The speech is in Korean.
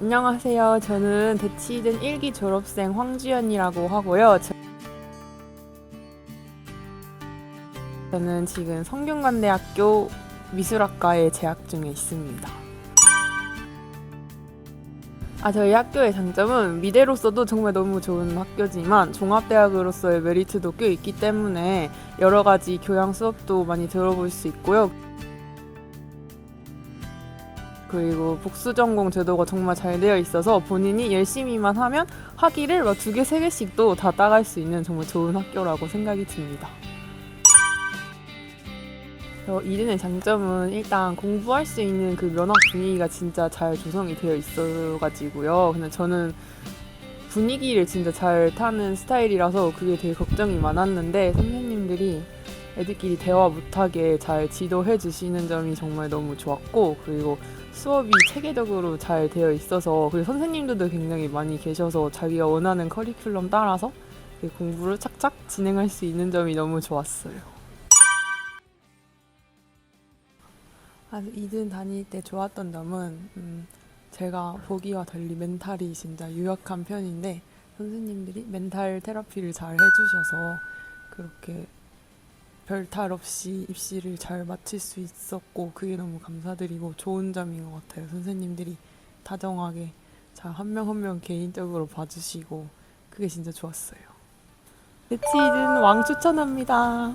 안녕하세요. 저는 대치든 1기 졸업생 황주연이라고 하고요. 저- 저는 지금 성균관대학교 미술학과에 재학 중에 있습니다. 아, 저희 학교의 장점은 미대로서도 정말 너무 좋은 학교지만 종합대학으로서의 메리트도 꽤 있기 때문에 여러 가지 교양 수업도 많이 들어볼 수 있고요. 그리고 복수 전공 제도가 정말 잘 되어 있어서 본인이 열심히만 하면 학위를 막두 개, 세 개씩도 다 따갈 수 있는 정말 좋은 학교라고 생각이 듭니다. 어, 이든의 장점은 일단 공부할 수 있는 그 면학 분위기가 진짜 잘 조성이 되어 있어가지고요. 근데 저는 분위기를 진짜 잘 타는 스타일이라서 그게 되게 걱정이 많았는데 선생님들이 애들끼리 대화 못하게 잘 지도해 주시는 점이 정말 너무 좋았고 그리고 수업이 체계적으로 잘 되어 있어서 그리고 선생님들도 굉장히 많이 계셔서 자기가 원하는 커리큘럼 따라서 그 공부를 착착 진행할 수 있는 점이 너무 좋았어요. 이든 다닐 때 좋았던 점은 음, 제가 보기와 달리 멘탈이 진짜 유약한 편인데 선생님들이 멘탈 테라피를 잘 해주셔서 그렇게 별 탈 없이 입시를 잘 마칠 수 있었고 그게 너무 감사드리고 좋은 점인 것 같아요. 선생님들이 다정하게 한 명 한 명 개인적으로 봐주시고 그게 진짜 좋았어요. 대치이든 왕 추천합니다.